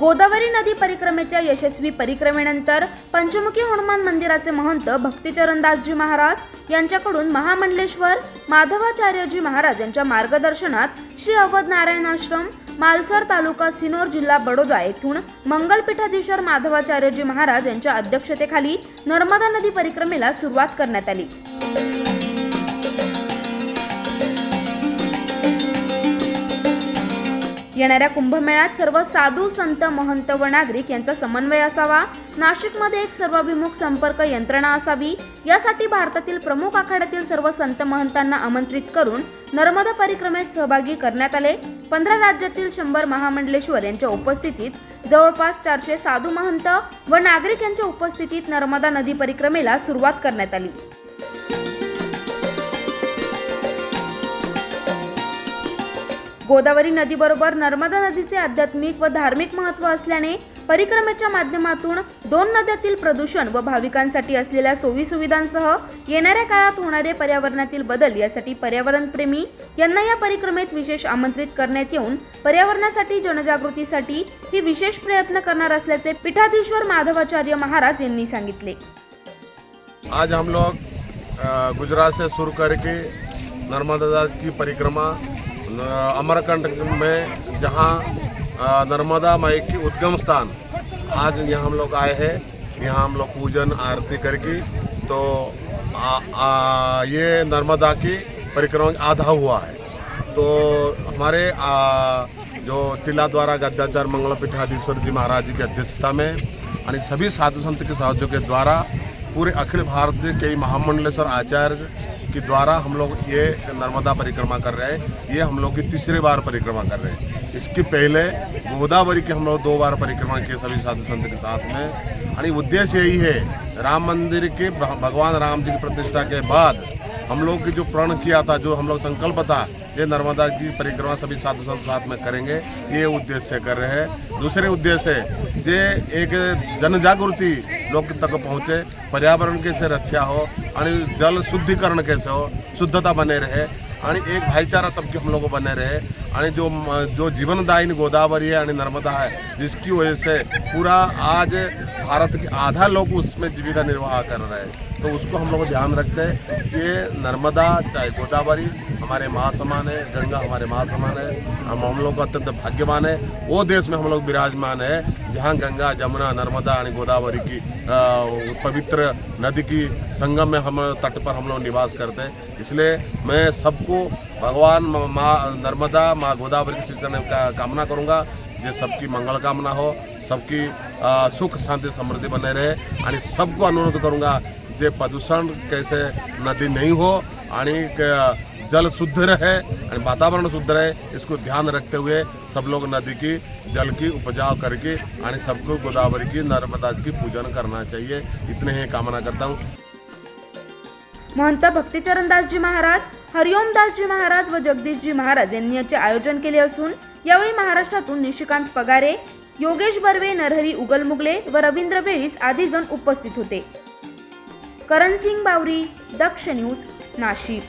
गोदावरी नदी परिक्रमेच्या यशस्वी परिक्रमेनंतर पंचमुखी हनुमान मंदिराचे महंत भक्तिचरणदासजी महाराज यांच्याकडून महामंडलेश्वर माधवाचार्यजी महाराज यांच्या मार्गदर्शनात श्री अवध नारायण आश्रम मालसर तालुका सिनोर जिल्हा बडोदा येथून मंगलपीठाधीश्वर माधवाचार्यजी महाराज यांच्या अध्यक्षतेखाली नर्मदा नदी परिक्रमेला सुरुवात करण्यात आली. येणाऱ्या कुंभमेळ्यात सर्व साधू संत महंत व नागरिक यांचा समन्वय असावा. नाशिकमध्ये एक सर्वाभिमुख संपर्क यंत्रणा असावी. यासाठी भारतातील प्रमुख आखाड्यातील सर्व संत महंतांना आमंत्रित करून नर्मदा परिक्रमेत सहभागी करण्यात आले. पंधरा राज्यातील शंभर महामंडलेश्वर यांच्या उपस्थितीत जवळपास चारशे साधू महंत व नागरिक यांच्या उपस्थितीत नर्मदा नदी परिक्रमेला सुरुवात करण्यात आली. गोदावरी नदीबरोबर नर्मदा नदीचे आध्यात्मिक व धार्मिक महत्त्व असल्याने परिक्रमेच्या माध्यमातून दोन नद्यातील प्रदूषण व भाविकांसाठी असलेल्या सोयीसुविधांसह येणाऱ्या काळात होणारे पर्यावरणातील बदल यासाठी पर्यावरणप्रेमी यांना या परिक्रमेत विशेष आमंत्रित करण्यात येऊन पर्यावरणासाठी जनजागृतीसाठी ही विशेष प्रयत्न करणार असल्याचे पीठाधीश्वर माधवाचार्य महाराज यांनी सांगितले. आज हम लोग गुजरात से शुरू करके नर्मदा की परिक्रमा अमरकंड में जहाँ नर्मदा माई की उद्गम स्थान आज यहाँ हम लोग आए हैं। यहाँ हम लोग पूजन आरती करके तो आ, आ, ये नर्मदा की परिक्रमा आधा हुआ है। तो हमारे आ, जो टिला द्वारा गद्दाचार मंगल पीठाधीश्वर जी महाराज जी की अध्यक्षता में आणि सभी साधु संत के सहयोग के द्वारा पूरे अखिल भारतीय कई महामंडलेश्वर आचार्य के द्वारा हम लोग ये नर्मदा परिक्रमा कर रहे हैं। ये हम लोग की तीसरी बार परिक्रमा कर रहे हैं। इसके पहले गोदावरी की हम लोग दो बार परिक्रमा किए सभी साधु संत के साथ में। आणि उद्देश्य यही है, राम मंदिर के भगवान राम जी की प्रतिष्ठा के बाद हम लोग की जो प्रण किया था, जो हम लोग संकल्प था, ये नर्मदा की परिक्रमा सभी साधु संत साथ में करेंगे। ये उद्देश्य कर रहे हैं। दूसरे उद्देश्य जे एक जनजागृति लोग तक पहुँचे पर्यावरण कैसे रक्षा हो आणि जल शुद्धिकरण कैसे हो शुद्धता बने रहे आणि एक भाईचारा सबके हम लोग बने रहे आणि जो जो जीवनदायिनी गोदावरी है आणि नर्मदा है जिसकी वजह से पूरा आज भारत के आधा लोग उसमें जीविका निर्वाह कर रहे हैं। तो उसको हम लोग ध्यान रखते हैं ये नर्मदा, चाहे गोदावरी, हमारे माँ समान है, गंगा हमारे माँ समान है, हम हम लोग अत्यंत भाग्यवान है। वो देश में हम लोग विराजमान है, जहाँ गंगा, जमुना, नर्मदा और गोदावरी की पवित्र नदी की संगम में हम तट पर हम लोग निवास करते हैं। इसलिए मैं सबको भगवान माँ नर्मदा, माँ, गोदावरी की सिंचन का, कामना करूँगा, जे सबकी मंगल कामना हो, सबकी सुख शांति समृद्धि बने रहे। आणि सबको अनुरोध करूँगा जे प्रदूषण कैसे नदी नहीं हो आणि जल शुद्ध रहे आणि वातावरण शुद्ध रहे इसको ध्यान रखते हुए सब लोग नदी की जल की उपजाव करके आणि सबको गोदावरी की नर्मदा की पूजन करना चाहिए। इतने ही कामना करता हूँ। महंत भक्तिचरणदासजी महाराज हरिओमदासजी महाराज व जगदीशजी महाराज यांनी याचे आयोजन केले असून यावेळी महाराष्ट्रातून निशिकांत पगारे योगेश बर्वे नरहरी उगलमुगले व रवींद्र बेळीस आदी जण उपस्थित होते. करणसिंग बावरी दक्ष न्यूज नाशिक.